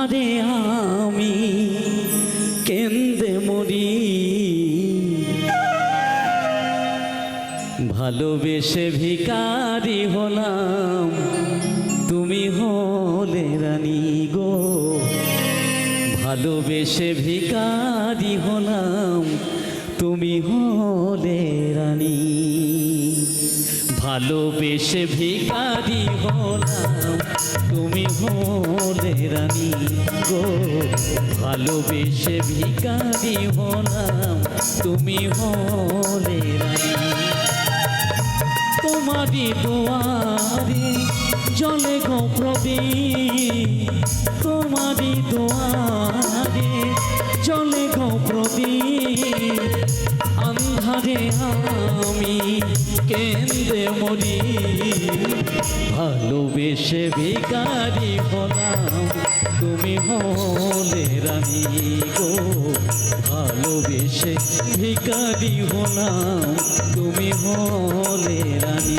আন্ধারে আমি কেন্দ্রে মরি। ভালোবেসে ভিকারি হলাম, তুমি হলে রানী গো। ভালোবেসে ভিকারি হলাম, তুমি হলে রানী। ভালোবেসে ভিকারি হলাম তুমি হলে রানী গো, ভালোবেসে ভিকারি হলাম তুমি হলে রানী। তোমারই দুয়ারে জলে গো প্রদীপ, তোমারই দুয়ারে জলে গো প্রদীপ। আন্ধারে আমি কেন্দ্রে মরি। ভালোবেসে ভিকারি হলাম। তুমি হলে রানী গো। ভালোবেসে ভিকারি হলাম। তুমি হলে রানী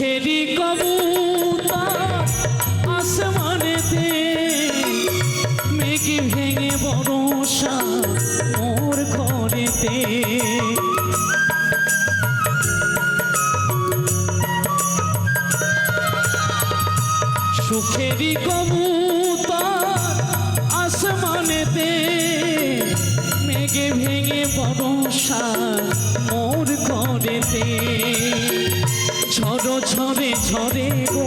সুখেরই কবুতা আসমানেতে। মেঘ ভেঙে বরসা মোর ঘরেতে। সুখেরই কবুতা আসমানেতে। মেঘে ভেঙে বরসা মোর ঘরেতে। ঝরে গো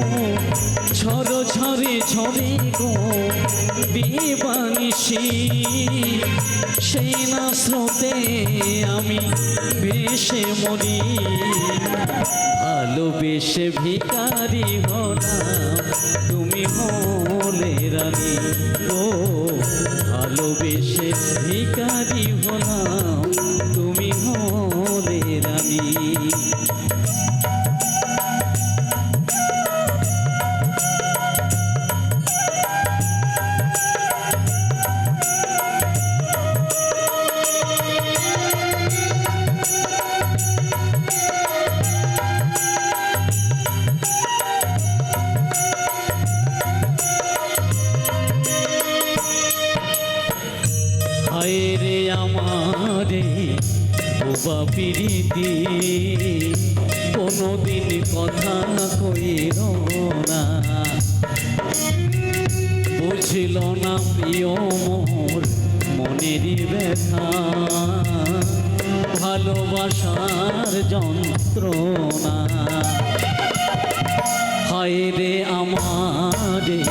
ঝড় ঝরে ঝরে গো বিবানিসি সেই না স্রোতে আমি বেশে মরি ভালোবেসে ভিকারি হলাম, তুমি হলে রানী ও ভালোবেসে ভিকারি হলাম বোবা পিরিতি। কোনোদিন কথা না কইল না। বুঝল না প্রিয় মোর মনেরই ব্যথা। ভালোবাসার যন্ত্রণা। হায় রে আমারে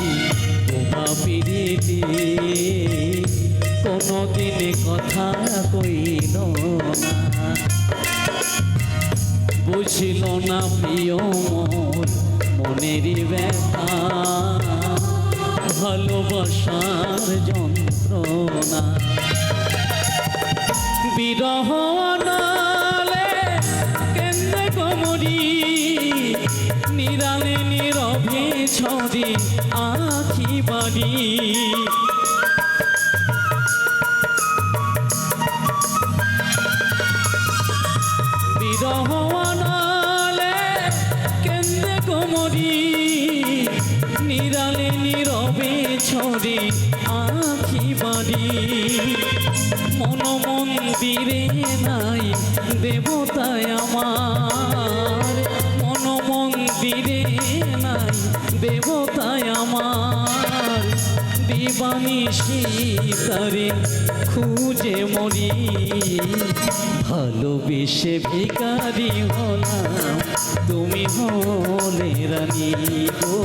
বোবা পিরিতি কোনোদিন কথা কইল না? বুঝিল না প্রিয় মোর মনেরই ব্যথা। ভালোবাসার যন্ত্রণা। বিরহ নালে কেন্দ্রে কমরি, নিরালে নীরবে ছড়ি আখি বাড়ি। নিরালে নীরবে ছড়ে আখি বাড়ি। মন মন্দিরে নাই দেবতায় আমার। মন মন্দিরে নাই দেবতায় আমার। দিবানি সীতারে খুঁজে মরি। ভালোবেসে ভিকারি হলাম, তুমি হলে রানী গো।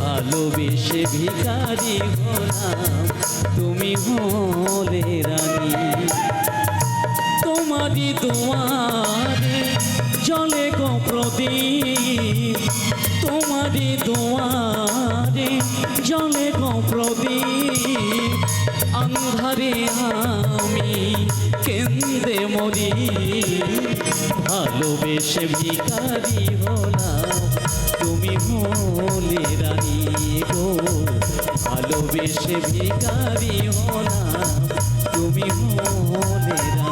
ভালোবেসে ভিকারি হলাম, তুমি হলে রানী। তোমারই দোয়ারে জলে গো প্রদীপ। তোমারই দোয়ারে জলে গো প্রদীপ। আন্ধারে আমি, কেন্দ্রে মরি। ভালোবেসে ভিকারি হলাম, তুমি হলে রানী গো। ভালোবেসে ভিকারি হলাম, তুমি হলে রানী